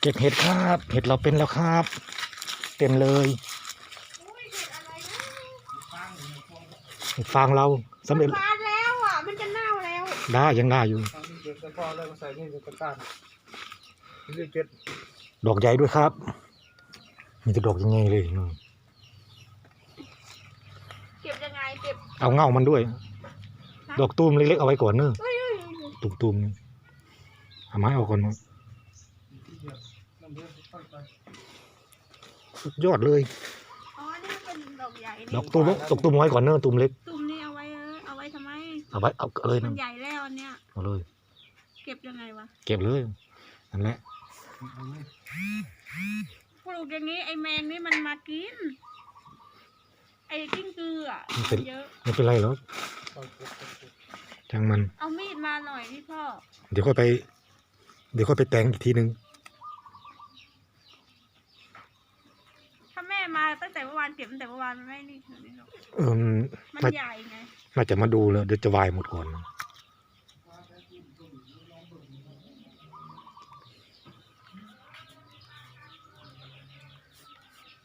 เก็บเห็ดครับ เห็ดเราเป็นแล้วครับ เต็มเลยอุ้ยเห็ดอะไรนะเห็ดฟางเราสำเร็จบานแล้วอะ มันจะเน่าแล้วได้ยังได้อยู่ทำนี่เก็บแล้วก็เลยมาใส่นี่เป็นตะกร้ารนี่เก็บดอกใหญ่ด้วยครับ มีแต่ดอกยังไงเลยนู่นเก็บยังไงเก็บเอาเง่ามันด้วย ดอกตูมเล็กๆเอาไว้ก่อนเนอะเฮ้ยเฮ้ยเฮ้ยตูมตูมๆนี่เอาไม้เอาก่อนมั้ง สุดยอดเลย อ๋อนี่มันเป็นดอกใหญ่นี่ดอกตูมดอกตูมไว้ก่อนเนอะตูมเล็ก ตุ่มนี่เอาไว้เออเอาไว้ทำไม เอาไว้เอาเลยมันะนใหญ่แล้วอันเนี้ย เอาเลย เก็บยังไงวะ เก็บเลยนั่นแหละปลูกอย่างนี้ไอแมงนี่มันมากิน ไอกิ้งกืออะเยอะ ไม่เป็นไรหรอกค่อยเก็บค่อยเก็บช่างมัน เอามีดมาหน่อยพี่พ่อ เดี๋ยวค่อยไป เดี๋ยวค่อยไปแต่งอีกทีนึง ถ้าแม่มาตั้งแต่เมื่อวานเก็บตั้งแต่เมื่อวานมันไม่นี่ขนาดนี้หรอกเออมันน่าใหญ่ไงน่าจะมาดูแล้วเดี๋ยวจะวายหมดก่อน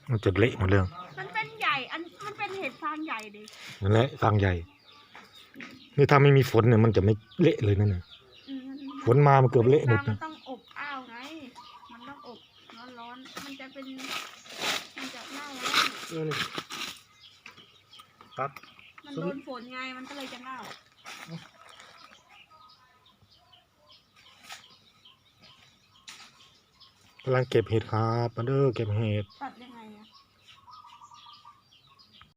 มันจะเละหมดเลยมันเป็นใหญ่อันมันเป็นเห็ดฟางใหญ่ดินั่นแหละฟางใหญ่ นี่ถ้าไม่มีฝนเนี่ยมันจะไม่เละเลยนั่นน่ะอืมฝนมามันเกือบเละหมดมันะ นต้องอบอ้าวไง มันต้องอบร้อนๆมันจะเป็น มันจะเน่าแล้วเออนี่ตัด มันโดนฝนไงมันก็เลยจะเน่ากำลังเก็บเห็ดครับมาเด้อเก็บเห็ด ตัดยังไงอะ